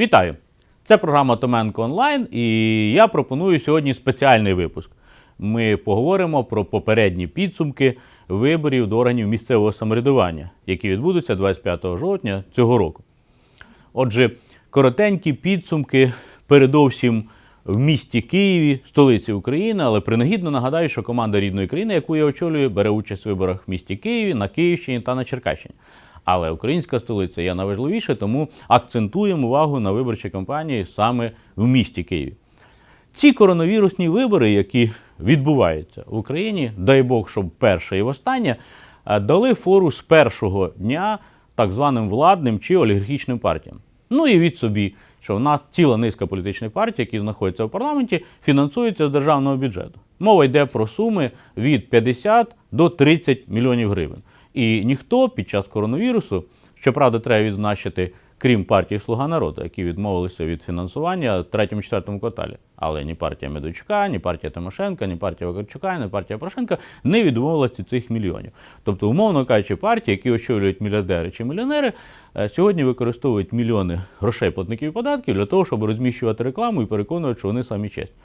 Вітаю! Це програма Томенко онлайн, і я пропоную сьогодні спеціальний випуск. Ми поговоримо про попередні підсумки виборів до органів місцевого самоврядування, які відбудуться 25 жовтня цього року. Отже, коротенькі підсумки, передовсім в місті Києві, столиці України, але принагідно нагадаю, що команда рідної країни, яку я очолюю, бере участь у виборах в місті Києві, на Київщині та на Черкащині. Але українська столиця є найважливіше, тому акцентуємо увагу на виборчій кампанії саме в місті Києві. Ці коронавірусні вибори, які відбуваються в Україні, дай Бог, щоб перше і востаннє, е, дали фору з першого дня так званим владним чи олігархічним партіям. Ну і від собі, що в нас ціла низка політичних партій, які знаходяться в парламенті, фінансуються з державного бюджету. Мова йде про суми від 50 до 30 мільйонів гривень. І ніхто під час коронавірусу, щоправда, треба відзначити, крім партії Слуга народу, які відмовилися від фінансування в третьому-четвертому кварталі. Але ні партія Медведчука, ні партія Тимошенка, ні партія Вакарчука, ні партія Порошенка не відмовилися від цих мільйонів. Тобто, умовно кажучи, партії, які очолюють мільярдери чи мільйонери, е, сьогодні використовують мільйони грошей платників податків для того, щоб розміщувати рекламу і переконувати, що вони самі чесні.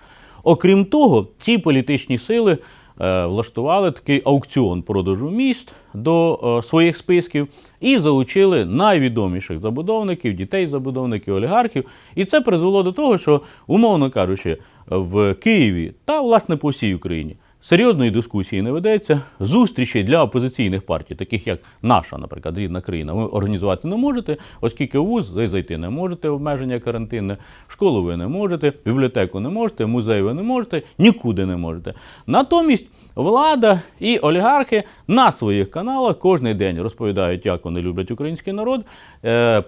Окрім того, ці політичні сили влаштували такий аукціон продажу міст до е, своїх списків і залучили найвідоміших забудовників, дітей забудовників, олігархів. І це призвело до того, що, умовно кажучи, в Києві та власне по всій Україні. Серйозної дискусії не ведеться. Зустрічей для опозиційних партій, таких як наша, наприклад, рідна країна, ви організувати не можете, оскільки в ВУЗ зайти не можете, обмеження карантинне, в школу ви не можете, в бібліотеку не можете, в музей ви не можете, нікуди не можете. Натомість влада і олігархи на своїх каналах кожен день розповідають, як вони люблять український народ. Е,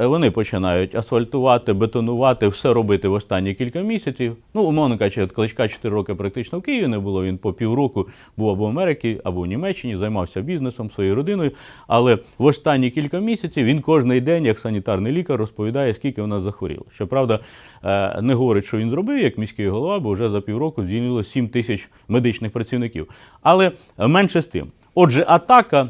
вони починають асфальтувати, бетонувати, все робити в останні кілька місяців. Ну, умовно кажучи, Кличка 4 роки практично в Києві не було. Він по півроку був або в Америці, або в Німеччині, займався бізнесом своєю родиною. Але в останні кілька місяців він кожен день, як санітарний лікар, розповідає, скільки у нас захворіло. Щоправда, е, не говорить, що він зробив як міський голова, бо вже за півроку звільнило 7 тисяч медичних працівників. Але менше з тим. Отже, атака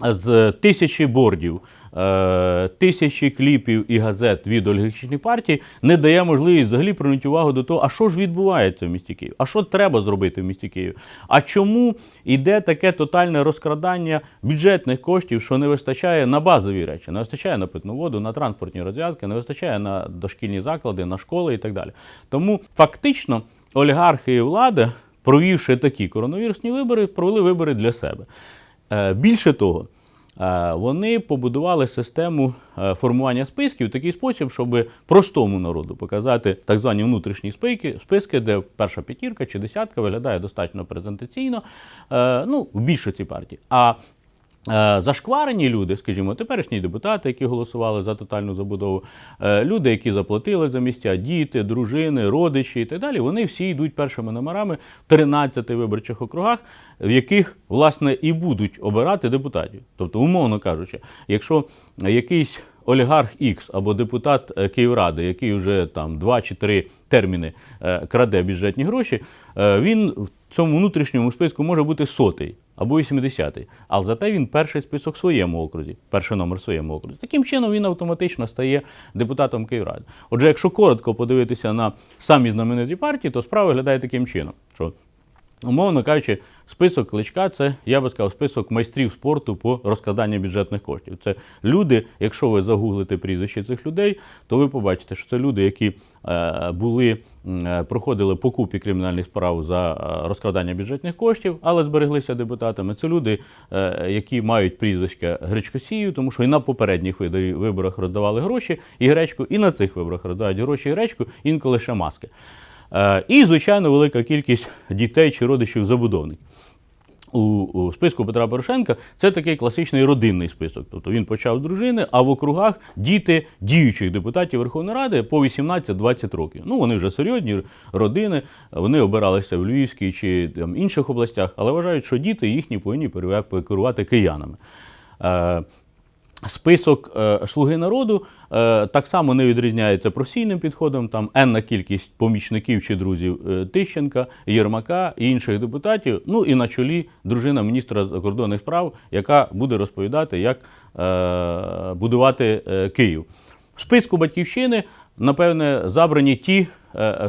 з тисячі бордів, е, тисячі кліпів і газет від олігархічних партій не дає можливість взагалі привернути увагу до того, а що ж відбувається в місті Київ, а що треба зробити в місті Київ, а чому йде таке тотальне розкрадання бюджетних коштів, що не вистачає на базові речі, не вистачає на питну воду, на транспортні розв'язки, не вистачає на дошкільні заклади, на школи і так далі. Тому фактично олігархи і влада, провівши такі коронавірусні вибори, провели вибори для себе. Е, Більше того, е, вони побудували систему е, формування списків в такий спосіб, щоб простому народу показати так звані внутрішні списки, списки, де перша п'ятірка чи десятка виглядає достатньо презентаційно, ну, в більшості партій. А Зашкварені люди, скажімо, теперішні депутати, які голосували за тотальну забудову, е, люди, які заплатили за місця, діти, дружини, родичі і так далі, вони всі йдуть першими номерами в 13 виборчих округах, в яких, власне, і будуть обирати депутатів. Тобто, умовно кажучи, якщо якийсь олігарх X або депутат е, Київради, який вже там два чи три терміни е, краде бюджетні гроші, е, він в цьому внутрішньому списку може бути сотий або 80-й. Але зате він перший список в своєму окрузі, перший номер в своєму окрузі. Таким чином він автоматично стає депутатом Київради. Отже, якщо коротко подивитися на самі знамениті партії, то справа виглядає таким чином, що Умовно кажучи, список кличка це, я би сказав, список майстрів спорту по розкраданню бюджетних коштів. Це люди, якщо ви загуглите прізвище цих людей, то ви побачите, що це люди, які е, були, е, проходили по купі кримінальних справ за е, розкрадання бюджетних коштів, але збереглися депутатами. Це люди, які мають прізвиська гречкосію, тому що і на попередніх виборах роздавали гроші і гречку, і на цих виборах роздають гроші і гречку, інколи ще маски. Е, І, звичайно, велика кількість дітей чи родичів забудовників. У, списку Петра Порошенка це такий класичний родинний список. Тобто він почав з дружини, а в округах діти діючих депутатів Верховної Ради по 18-20 років. Ну, вони вже серйозні родини, вони обиралися в Львівській чи там, інших областях, але вважають, що діти їхні повинні керувати киянами. Список е, Слуги народу е, так само не відрізняється професійним підходом. Там енна кількість помічників чи друзів е, Тищенка, Єрмака і інших депутатів. Ну і на чолі дружина міністра закордонних справ, яка буде розповідати, як будувати Київ. В списку батьківщини, напевне, забрані ті,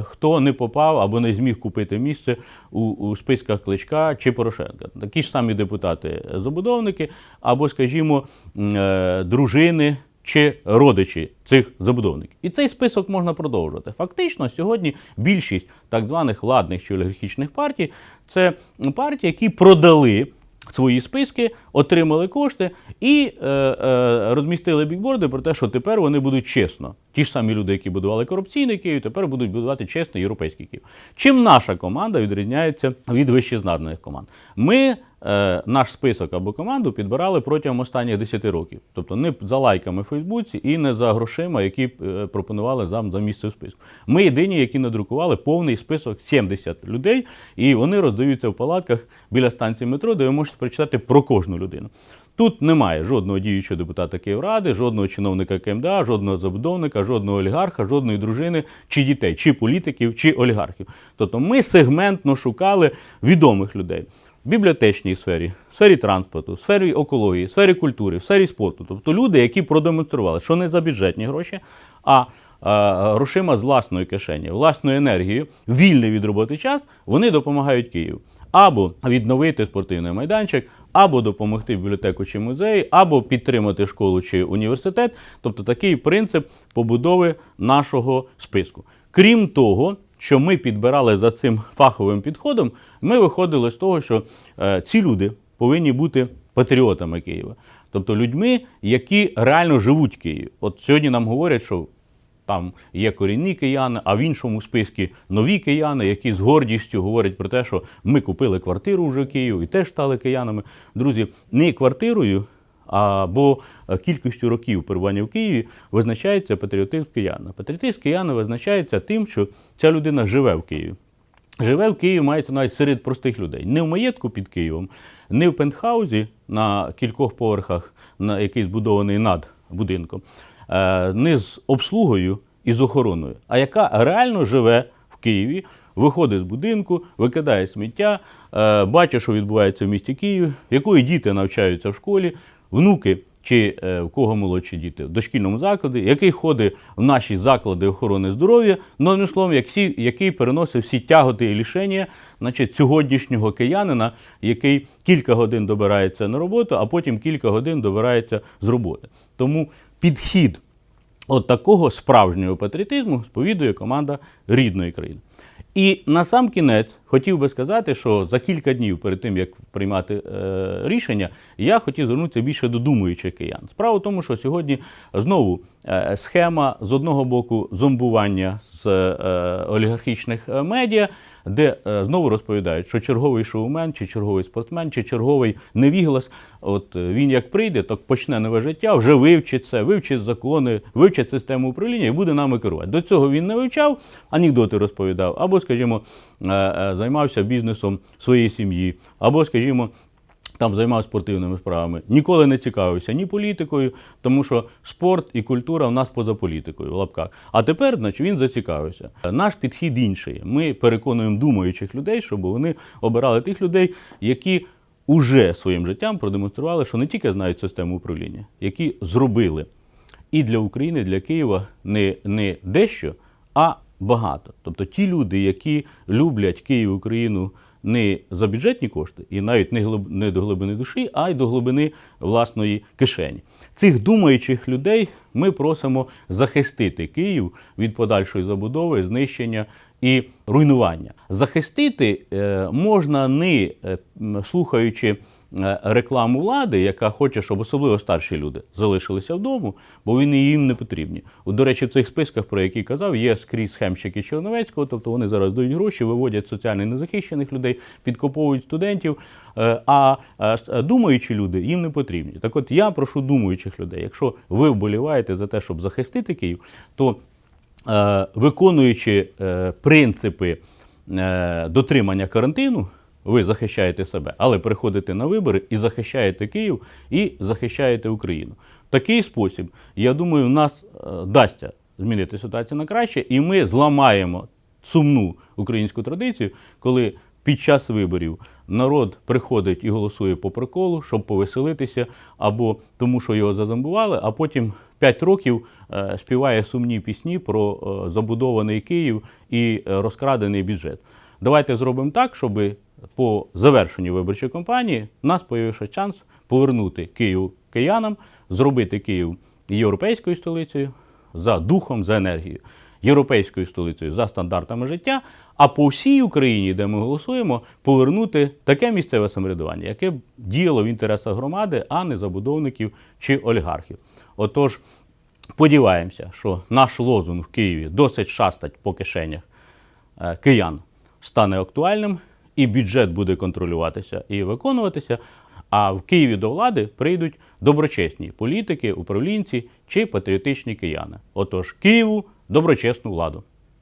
хто не попав або не зміг купити місце у, у списках Кличка чи Порошенка. Такі ж самі депутати-забудовники, або, скажімо, е, дружини чи родичі цих забудовників. І цей список можна продовжувати. Фактично, сьогодні більшість так званих владних чи олігархічних партій це партії, які продали свої списки, отримали кошти і е, е, розмістили бікборди про те, що тепер вони будуть чесно. Ті ж самі люди, які будували корупційний Київ, тепер будуть будувати чесний європейський Київ. Чим наша команда відрізняється від вищезнаних команд? Ми наш список або команду підбирали протягом останніх 10 років. Тобто не за лайками в Фейсбуці і не за грошима, які е, пропонували нам за місце в списку. Ми єдині, які надрукували повний список 70 людей, і вони роздаються в палатках біля станції метро, де ви можете прочитати про кожну людину. Тут немає жодного діючого депутата Київради, жодного чиновника КМДА, жодного забудовника, жодного олігарха, жодної дружини чи дітей, чи політиків, чи олігархів. Тобто ми сегментно шукали відомих людей в бібліотечній сфері, в сфері транспорту, в сфері екології, в сфері культури, в сфері спорту. Тобто люди, які продемонстрували, що не за бюджетні гроші, а е, грошима з власної кишені, власною енергією, вільний від роботи час, вони допомагають Києву. Або відновити спортивний майданчик, або допомогти бібліотеку чи музеї, або підтримати школу чи університет. Тобто такий принцип побудови нашого списку. Крім того, що ми підбирали за цим фаховим підходом, ми виходили з того, що е, ці люди повинні бути патріотами Києва, тобто людьми, які реально живуть в Києві. От сьогодні нам говорять, що там є корінні кияни, а в іншому списку нові кияни, які з гордістю говорять про те, що ми купили квартиру вже в Києві і теж стали киянами. Друзі, не квартирою, або кількістю років перебування в Києві визначається патріотизм кияна. Патріотизм кияна визначається тим, що ця людина живе в Києві. Живе в Києві, мається навіть серед простих людей. Не в маєтку під Києвом, не в пентхаузі на кількох поверхах, на який збудований над будинком, е, не з обслугою і з охороною, а яка реально живе в Києві, виходить з будинку, викидає сміття, е, бачить, що відбувається в місті Києві, якої діти навчаються в школі, внуки чи е, в кого молодші діти в дошкільному закладі, який ходить в наші заклади охорони здоров'я, одним словом, який, який переносить всі тяготи і лішення значить, сьогоднішнього киянина, який кілька годин добирається на роботу, а потім кілька годин добирається з роботи. Тому підхід от такого справжнього патріотизму сповідує команда рідної країни. І на сам кінець хотів би сказати, що за кілька днів перед тим, як приймати е, рішення, я хотів звернутися більше до думаючих киян. Справа в тому, що сьогодні знову е, схема з одного боку зомбування з е, олігархічних е, медіа, де е, знову розповідають, що черговий шоумен, чи черговий спортсмен, чи черговий невіглас, от е, він як прийде, так почне нове життя, вже вивчить це, вивчить закони, вивчить систему управління і буде нами керувати. До цього він не вивчав, анекдоти розповідав, або, скажімо, е, е, займався бізнесом своєї сім'ї, або, скажімо, там займався спортивними справами. Ніколи не цікавився ні політикою, тому що спорт і культура в нас поза політикою в лапках. А тепер, значить, він зацікавився. Наш підхід інший. Ми переконуємо думаючих людей, щоб вони обирали тих людей, які уже своїм життям продемонстрували, що не тільки знають систему управління, які зробили і для України, і для Києва не, не дещо, а багато. Тобто ті люди, які люблять Київ, Україну не за бюджетні кошти, і навіть не, до глибини душі, а й до глибини власної кишені. Цих думаючих людей ми просимо захистити Київ від подальшої забудови, знищення і руйнування. Захистити е, можна не е, слухаючи рекламу влади, яка хоче, щоб особливо старші люди залишилися вдома, бо вони їм не потрібні. От, До речі, в цих списках, про які казав, є скрізь схемщики Черновецького, тобто вони зараз дають гроші, виводять соціально незахищених людей, підкуповують студентів. е, А е, думаючі люди їм не потрібні. Так от я прошу думаючих людей, якщо ви вболіваєте за те, щоб захистити Київ, то е, виконуючи е, принципи е, дотримання карантину, ви захищаєте себе, але приходите на вибори і захищаєте Київ і захищаєте Україну. Такий спосіб, я думаю, нас е, дасться змінити ситуацію на краще, і ми зламаємо сумну українську традицію, коли під час виборів народ приходить і голосує по приколу, щоб повеселитися, або тому, що його зазомбували, а потім 5 років е, співає сумні пісні про е, забудований Київ і розкрадений бюджет. Давайте зробимо так, щоб по завершенню виборчої кампанії у нас появився шанс повернути Київ киянам, зробити Київ європейською столицею за духом, за енергією, європейською столицею за стандартами життя, а по всій Україні, де ми голосуємо, повернути таке місцеве самоврядування, яке б діяло в інтересах громади, а не забудовників чи олігархів. Отож, сподіваємося, що наш лозунг в Києві досить шастать по кишенях е, киян стане актуальним, і бюджет буде контролюватися і виконуватися. А в Києві до влади прийдуть доброчесні політики, управлінці чи патріотичні кияни. Отож, Києву доброчесну владу.